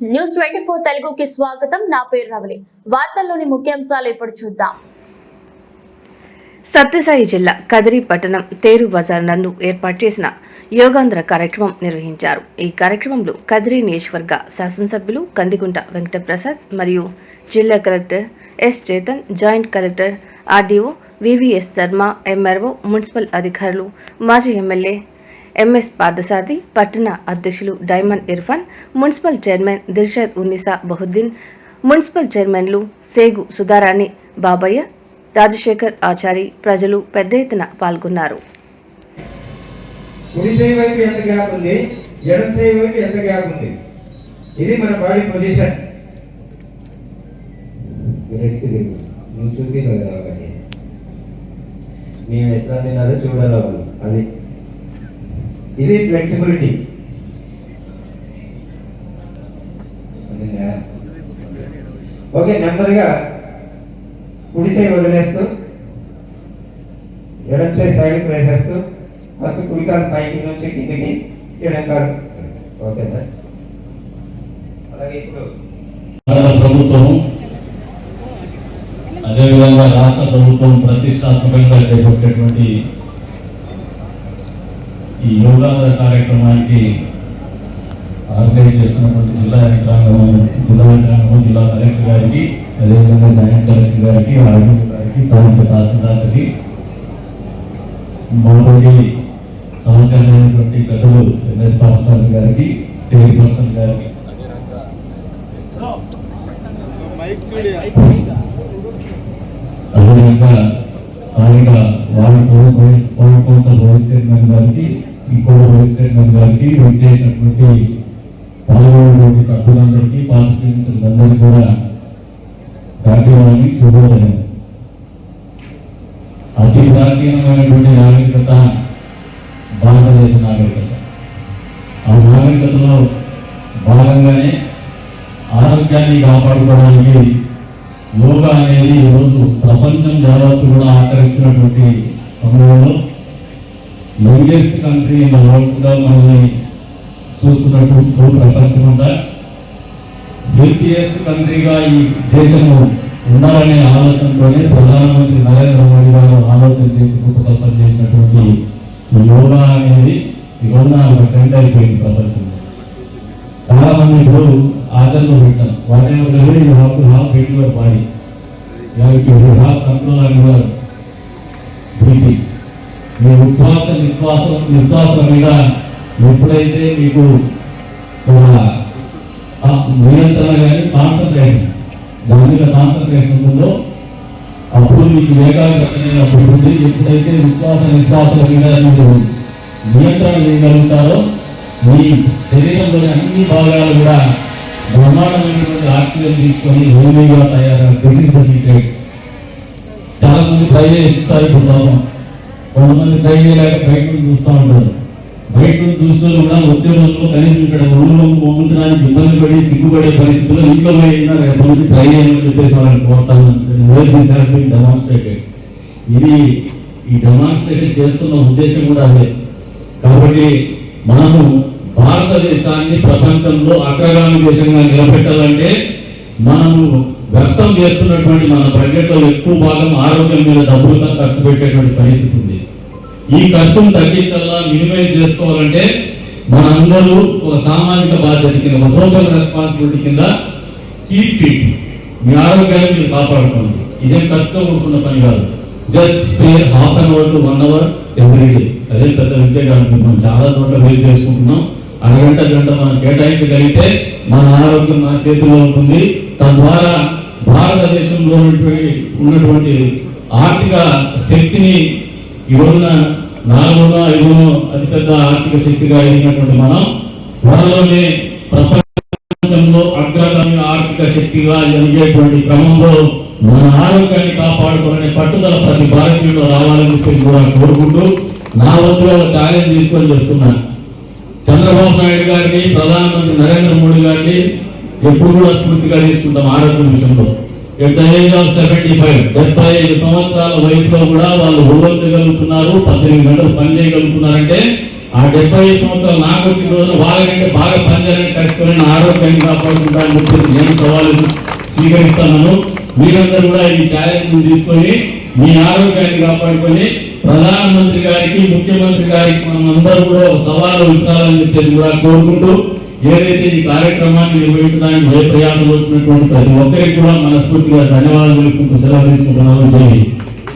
News twenty four తెలుగుకి స్వాగతం. నా పేరు రవలి. వార్తల్లోని ముఖ్యాంశాలు ఇప్పుడు చూద్దాం. సత్యసాయి జిల్లా కదిరి పట్టణం తేరు బజార్ నందు ఏర్పాటు చేసిన యోగాంధ్ర కార్యక్రమం నిర్వహించారు. ఈ కార్యక్రమంలో కదిరి నియోజకవర్గ శాసనసభ్యులు కందిగుంట వెంకటప్రసాద్ మరియు జిల్లా collector S Chetan joint collector RDO VVS Sarma MRO municipal అధికారులు మాజీ ఎమ్మెల్యే ఎంఎస్ పార్థసారథి పట్టణ అధ్యక్షులు Diamond Irfan municipal chairman Dilshad Unnisa Bahuddin municipal చైర్మన్లు సేగు సుధారాణి బాబయ్య రాజశేఖర్ ఆచారి ప్రజలు పెద్ద ఎత్తున పాల్గొన్నారు. కుడి చేయి వైపు ఎంత గ్యాప్ ఉంది? ఎడం చేయి వైపు ఎంత గ్యాప్ ఉంది? ఇది మన బాడీ పొజిషన్. వెనక్కి తిరుగు. నువ్వు మేము ఎట్లా తిన్నారో చూడాలి. అది ఇది ఫ్లెక్సిబిలిటీ ఓకే నెమ్మదిగా కుడి చేయి వదిలేస్తూ ఎడం చేయి సైడ్కి వేసేస్తూ ఫస్ట్ కుడికాలు పైకి నుంచి కిందికి ఎడం కాలు ఓకే సార్. అలాగే ఇప్పుడు ప్రభుత్వం అదేవిధంగా రాష్ట్ర ప్రభుత్వం ప్రతిష్టాత్మకంగా చేపట్టేటువంటి ఈ యోగాంధ్ర కార్యక్రమానికి ఆర్గనైజ్ చేస్తున్నటువంటి జిల్లా యంత్రాంగం జిల్లా యంత్రాంగం జిల్లా కలెక్టర్ గారికి అదేవిధంగా జాయింట్ కలెక్టర్ గారికి ఆర్డీ గారికి స్థానిక తహసీల్దార్కి మొదటి సంవత్సరమైనటువంటి గదులు ఎన్ఎస్ పాఠశాల గారికి చైర్పర్సన్ గారికి. అదేవిధంగా స్థానిక వార్డు పౌర- పౌర కౌన్సిల్ వైస్ చైర్మన్ గారికి ఇంకో వైస్ చైర్మన్ గారికి వచ్చేసినటువంటి పాల్గొనేటువంటి సభ్యులందరికీ పాత్రికేయులందరికీ కూడా కార్యక్రమాన్ని శుభోదయం అతి ప్రాచీనమైనటువంటి నాగరికత భారతదేశ నాగరికత ఆ నాగరికతలో భాగంగానే ఆరోగ్యాన్ని కాపాడుకోవడానికి యోగా అనేది ఈరోజు ప్రపంచం దాదాపు కూడా ఆకరిస్తున్నటువంటి సమయంలో youngest country in the world కూడా మనల్ని చూస్తున్నట్టు ప్రపంచం అంతా. హెల్తియెస్ట్ కంట్రీగా ఈ దేశము ఉండాలనే ఆలోచనతోనే ప్రధానమంత్రి నరేంద్ర మోడీ గారు ఆలోచన చేసి రూపకల్పన చేసినటువంటి యోగా అనేది ఈ ఒక ట్రెండ్ అయిపోయింది ప్రపంచంలో. చాలామంది ఇప్పుడు ఆచరణలో పెట్టారు. What you have to have in your body. Like you have control on your breathing. మీ ఉచ్ఛ్వాస నిశ్వాసం నిశ్వాసం మీద ఎప్పుడైతే మీకు నియంత్రణ కానీ కాన్సన్ట్రేషన్ దాని మీద కాన్సన్ట్రేషన్ ఉందో అప్పుడు మీకు ఏకాగ్రత అనేది ఎప్పుడైతే విశ్వాస నిశ్వాసాల మీద మీరు నియంత్రణ చేయగలుగుతారో మీ శరీరంలోని అన్ని భాగాలు కూడా బ్రహ్మాండమైనటువంటి ఆక్సిజన్ తీసుకొని హోమీగా తయారు సీక్రెట్ చాలా మంది ట్రై చేస్తారు ఇప్పుడు పాపం. కొంతమంది ట్రై చేయలేక బయట నుంచి చూస్తూ ఉంటారు. బయట నుంచి చూసిన కూడా వచ్చే రోజుల్లో కనీసం ఇక్కడ ఊళ్ళో పంపించడానికి ఇబ్బంది పడి సిగ్గుపడే పరిస్థితుల్లో ఇంట్లో పోయినా రేపు నుంచి ట్రై చేయాలని చెప్పేసి వాళ్ళని కోరుతాను డెమాన్స్ట్రేటెడ్ ఇది ఈ డెమాన్స్ట్రేషన్ చేస్తున్న ఉద్దేశం కూడా అదే. కాబట్టి మనము భారతదేశాన్ని ప్రపంచంలో అగ్రగామి దేశంగా నిలబెట్టాలంటే మనము వ్యక్తం చేస్తున్నటువంటి మన బడ్జెట్లో ఎక్కువ భాగం ఆరోగ్యం మీద డబ్బులుగా ఖర్చు పెట్టేటువంటి పరిస్థితి ఉంది. ఈ ఖర్చును తగ్గించాలా మినిమైజ్ చేసుకోవాలంటే మనందరూ ఒక సామాజిక బాధ్యత కింద ఒక సోషల్ రెస్పాన్సిబిలిటీ కింద కీప్ ఫిట్ మీ ఆరోగ్యాన్ని మీరు కాపాడుకోండి. ఇదేం ఖర్చుతో కూడుకున్న పని కాదు. Just spare half an hour to one hour every day అదే పెద్ద విద్య కాదు మనం చాలా చోట్ల వేరు చేసుకుంటున్నాం. అరగంట గంట మనం కేటాయించగలిగితే మన ఆరోగ్యం మన చేతిలో ఉంటుంది. తద్వారా భారతదేశంలో ఉన్నటువంటి ఉన్నటువంటి ఆర్థిక శక్తిని ఇవన్న నాలుగునో ఐదునో అతిపెద్ద ఆర్థిక శక్తిగా అయినటువంటి మనం త్వరలోనే ప్రపంచంలో అగ్రగామి ఆర్థిక శక్తిగా ఎదిగేటువంటి క్రమంలో మన ఆరోగ్యాన్ని కాపాడుకోవాలనే పట్టుదల ప్రతి భారతీయుడు రావాలని చెప్పేసి కూడా కోరుకుంటూ నా వద్ద ఒక ఛాలెంజ్ తీసుకొని చెప్తున్నాను చంద్రబాబు నాయుడు గారిని ప్రధానమంత్రి నరేంద్ర మోడీ గారిని ఎప్పుడు కూడా స్ఫూర్తిగా తీసుకుంటాం ఆరోగ్య విషయంలో at the age of seventy five డెబ్బై ఐదు సంవత్సరాల వయసులో కూడా వాళ్ళు ఊహించగలుగుతున్నారు పద్దెనిమిది గంటలు పని చేయగలుగుతున్నారంటే ఆ డెబ్బై ఐదు సంవత్సరాలు నాకు వచ్చిన రోజున వాళ్ళకంటే బాగా పనిచేయాలని కష్టపడిన ఆరోగ్యాన్ని కాపాడుకుంటారని చెప్పేసి నేను సవాలు స్వీకరిస్తున్నాను మీరందరూ కూడా ఈ ఛాలెంజ్ తీసుకొని మీ ఆరోగ్యాన్ని కాపాడుకొని ప్రధానమంత్రి గారికి ముఖ్యమంత్రి గారికి మనం అందరూ కూడా ఒక సవాలు విసాలని చెప్పేసి కూడా కోరుకుంటూ ఏదైతే ఈ కార్యక్రమాన్ని నిర్వహించడానికి భయప్రయాసం వచ్చినటువంటి ప్రతి ఒక్కరికి కూడా మనస్ఫూర్తిగా ధన్యవాదాలు తెలుపుకుంటూ సెలవు తీసుకుంటున్నాను జై